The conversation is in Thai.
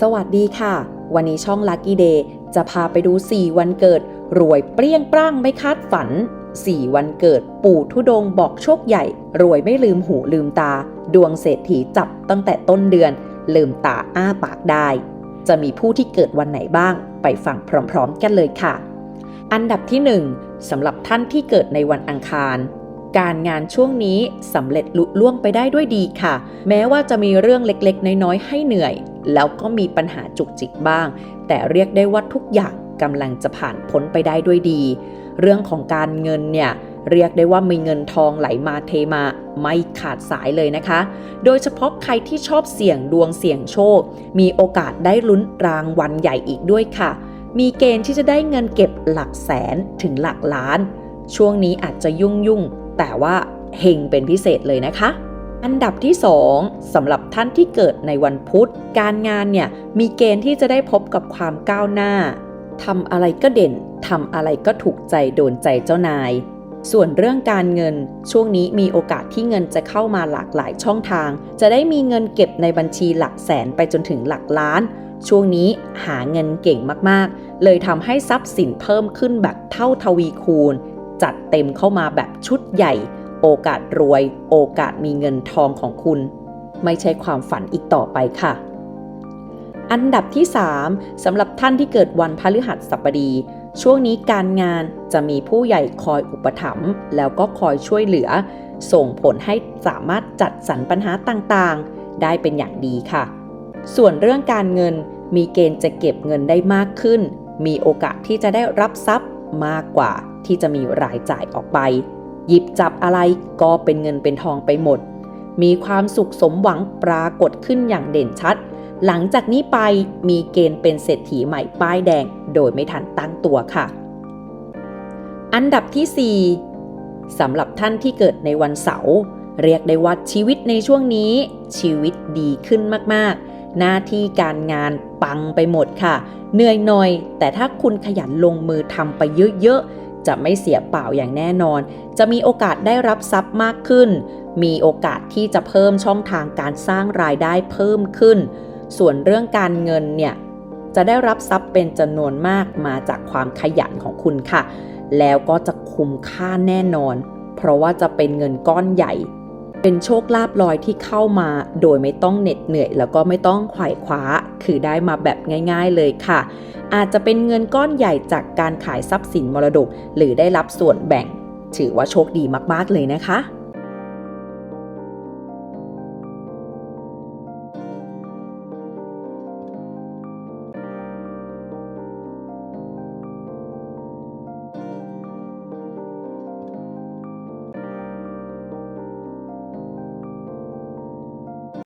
สวัสดีค่ะ วันนี้ช่อง Lucky Day จะพาไปดู 4 วันเกิด รวยเปรี้ยงปร้างไม่คาดฝัน 4 วันเกิด ปู่ทุดงบอกโชคใหญ่ รวยไม่ลืมหูลืมตา ดวงเศรษฐีจับตั้งแต่ต้นเดือน ลืมตาอ้าปากได้ จะมีผู้ที่เกิดวันไหนบ้าง ไปฟังพร้อมๆ กันเลยค่ะ อันดับที่ 1สำหรับท่านที่เกิดในวันอังคารการงานช่วงนี้สำเร็จลุล่วงไปได้ด้วยดีค่ะ แม้ว่าจะมีเรื่องเล็กๆ น้อยๆ ให้เหนื่อย แล้วก็มีปัญหาจุกจิกบ้าง แต่เรียกได้ว่าทุกอย่างกำลังจะผ่านพ้นไปได้ด้วยดี เรื่องของการเงินเนี่ยเรียกได้ว่ามีเงินทองไหลมาเทมาไม่ขาดสายเลยนะคะ โดยเฉพาะใครที่ชอบเสี่ยงดวงเสี่ยงโชค มีโอกาสได้ลุ้นรางวัลใหญ่อีกด้วยค่ะ มีเกณฑ์ที่จะได้เงินเก็บหลักแสนถึงหลักล้าน ช่วงนี้อาจจะยุ่งยุ่งแต่ว่าเฮงเป็นพิเศษเลยนะคะ อันดับที่2สำหรับท่านที่เกิดในวันพุธ การงานเนี่ยมีเกณฑ์ที่จะได้พบกับความก้าวหน้าทำอะไรก็เด่นทำอะไรก็ถูกใจโดนใจเจ้านาย ส่วนเรื่องการเงิน ช่วงนี้มีโอกาสที่เงินจะเข้ามาหลากหลายช่องทาง จะได้มีเงินเก็บในบัญชีหลักแสนไปจนถึงหลักล้าน ช่วงนี้หาเงินเก่งมากๆ เลยทำให้ทรัพย์สินเพิ่มขึ้นแบบเท่าทวีคูณ จัดเต็มเข้ามาแบบชุดใหญ่ โอกาสรวย โอกาสมีเงินทองของคุณ ไม่ใช่ความฝันอีกต่อไปค่ะ อันดับที่ 3สำหรับท่านที่เกิดวันพฤหัสบดี ช่วงนี้การงานจะมีผู้ใหญ่คอยอุปถัมภ์แล้วก็คอยช่วยเหลือ ส่งผลให้สามารถจัดสรรปัญหาต่างๆ ได้เป็นอย่างดีค่ะ ส่วนเรื่องการเงินมีเกณฑ์จะเก็บเงินได้มากขึ้น มีโอกาสที่จะได้รับทรัพย์มากกว่าที่จะมีรายจ่ายออกไป หยิบจับอะไรก็เป็นเงินเป็นทองไปหมด มีความสุขสมหวังปรากฏขึ้นอย่างเด่นชัด หลังจากนี้ไปมีเกณฑ์เป็นเศรษฐีใหม่ป้ายแดง โดยไม่ทันตั้งตัวค่ะ อันดับที่ 4สำหรับท่านที่เกิดในวันเสาร์เรียกได้ว่าชีวิตในช่วงนี้ ชีวิตดีขึ้นมากๆ หน้าที่การงานปังไปหมดค่ะ เหนื่อยหน่อย แต่ถ้าคุณขยันลงมือทำไปเยอะๆ จะไม่เสียเปล่าอย่างแน่นอน จะมีโอกาสได้รับทรัพย์มากขึ้น มีโอกาสที่จะเพิ่มช่องทางการสร้างรายได้เพิ่มขึ้น ส่วนเรื่องการเงินเนี่ยจะได้รับทรัพย์เป็นจำนวนมากมาจากความขยันของคุณค่ะ แล้วก็จะคุ้มค่าแน่นอน เพราะว่าจะเป็นเงินก้อนใหญ่ เป็นโชคลาภลอยที่เข้ามาโดยไม่ต้องเหน็ดเหนื่อย แล้วก็ไม่ต้องไขว่คว้า คือได้มาแบบง่าย ๆเลยค่ะ อาจจะเป็นเงินก้อนใหญ่จากการขายทรัพย์สินมรดก หรือได้รับส่วนแบ่ง ถือว่าโชคดีมากๆเลยนะคะ